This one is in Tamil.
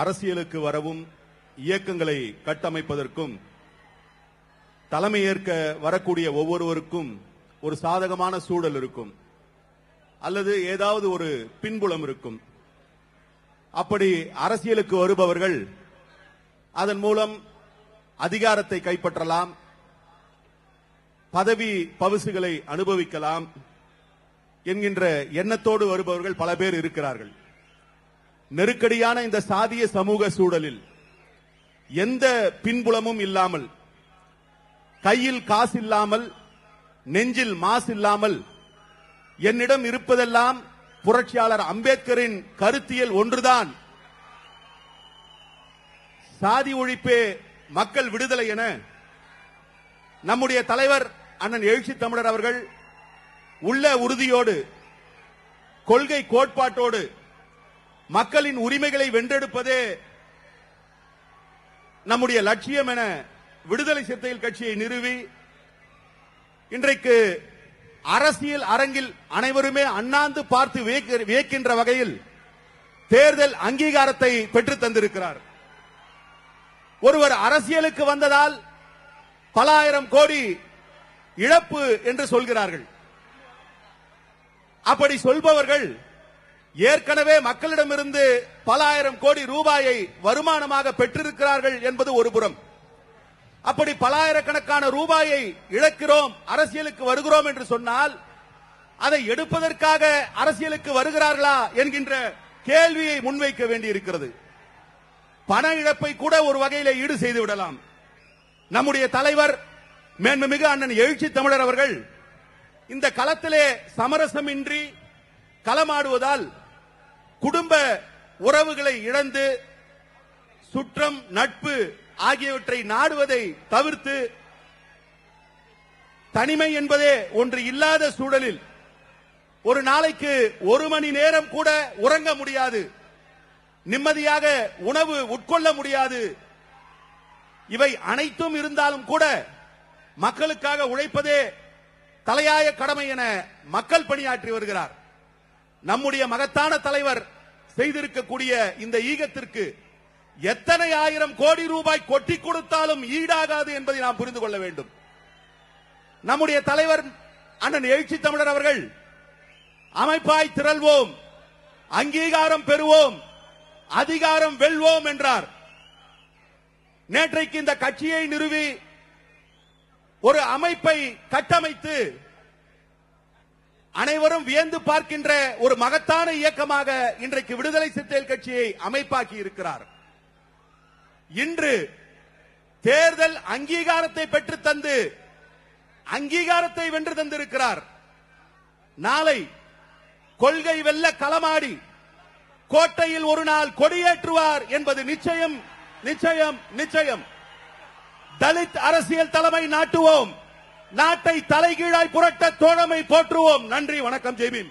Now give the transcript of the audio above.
அரசியலுக்கு வரவும் இயக்கங்களை கட்டமைப்பதற்கும் தலைமையேற்க வரக்கூடிய ஒவ்வொருவருக்கும் ஒரு சாதகமான சூழல் இருக்கும். அல்லது ஏதாவது ஒரு பின்புலம் இருக்கும். அப்படி அரசியலுக்கு வருபவர்கள் அதன் மூலம் அதிகாரத்தை கைப்பற்றலாம் பதவி பவுசுகளை அனுபவிக்கலாம் என்கின்ற எண்ணத்தோடு வருபவர்கள் பல பேர் இருக்கிறார்கள். நெருக்கடியான இந்த சாதிய சமூக சூழலில் எந்த பின்புலமும் இல்லாமல் கையில் காசு இல்லாமல் நெஞ்சில் மாசு இல்லாமல் என்னிடம் இருப்பதெல்லாம் புரட்சியாளர் அம்பேத்கரின் கருத்தியல் ஒன்றுதான். சாதி ஒழிப்பே மக்கள் விடுதலை என நம்முடைய தலைவர் அண்ணன் எழுச்சி தமிழர் அவர்கள் உள்ள உறுதியோடு கொள்கை கோட்பாட்டோடு மக்களின் உரிமைகளை வென்றெடுப்பதே நம்முடைய லட்சியம் என விடுதலை சிறுத்தைகள் கட்சியை நிறுவி இன்றைக்கு அரசியல் அரங்கில் அனைவருமே அண்ணாந்து பார்த்து வியக்க- வியக்கின்ற வகையில் தேர்தல் அங்கீகாரத்தை பெற்று தந்திருக்கிறார். ஒருவர் அரசியலுக்கு வந்ததால் பல ஆயிரம் கோடி இழப்பு என்று சொல்கிறார்கள். அப்படி சொல்பவர்கள் ஏற்கனவே மக்களிடமிருந்து பல ஆயிரம் கோடி ரூபாயை வருமானமாக பெற்றிருக்கிறார்கள் என்பது ஒரு புறம். அப்படி பலாயிரக்கணக்கான ரூபாயை இழக்கிறோம் அரசியலுக்கு வருகிறோம் என்று சொன்னால் அதை எடுப்பதற்காக அரசியலுக்கு வருகிறார்களா என்கின்ற கேள்வியை முன்வைக்க வேண்டியிருக்கிறது. பண இழப்பை கூட ஒரு வகையில் ஈடு செய்து விடலாம். நம்முடைய தலைவர் மேன்மிகு அண்ணன் எழுச்சி தமிழர் அவர்கள் இந்த களத்திலே சமரசமின்றி களமாடுவதால் குடும்ப உறவுகளை இழந்து சுற்றம் நட்பு ஆகியவற்றை நாடுவதை தவிர்த்து தனிமை என்பதே ஒன்று இல்லாத சூழலில் ஒரு நாளைக்கு ஒரு மணி நேரம் கூட உறங்க முடியாது. நிம்மதியாக உணவு உட்கொள்ள முடியாது. இவை அனைத்தும் இருந்தாலும் கூட மக்களுக்காக உழைப்பதே தலையாய கடமை என மக்கள் பணியாற்றி வருகிறார். நம்முடைய மகத்தான தலைவர் செய்திருக்கக்கூடிய இந்த ஈகத்திற்கு எத்தனை ஆயிரம் கோடி ரூபாய் கொட்டி கொடுத்தாலும் ஈடாகாது என்பதை நாம் புரிந்து கொள்ள வேண்டும். நம்முடைய தலைவர் அண்ணன் எழுச்சி தமிழர் அவர்கள் அமைப்பாய் திரள்வோம் அங்கீகாரம் பெறுவோம் அதிகாரம் வெல்வோம் என்றார். நேற்றைக்கு இந்த கட்சியை நிறுவி ஒரு அமைப்பை கட்டமைத்து அனைவரும் வியந்து பார்க்கின்ற ஒரு மகத்தான இயக்கமாக இன்றைக்கு விடுதலை சிறுத்தைகள் கட்சியை அமைப்பாக்கி இருக்கிறார். இன்று தேர்தல் அங்கீகாரத்தை பெற்று தந்து அங்கீகாரத்தை வென்று தந்திருக்கிறார். நாளை கொள்கை வெல்ல களமாடி கோட்டையில் ஒரு நாள் கொடியேற்றுவார் என்பது நிச்சயம் நிச்சயம் நிச்சயம். தலித் அரசியல் தலைமை நாட்டுவோம். நாட்டை தலைகீழாய் புரட்ட தோழமை போற்றுவோம். நன்றி வணக்கம் ஜெய்பீம்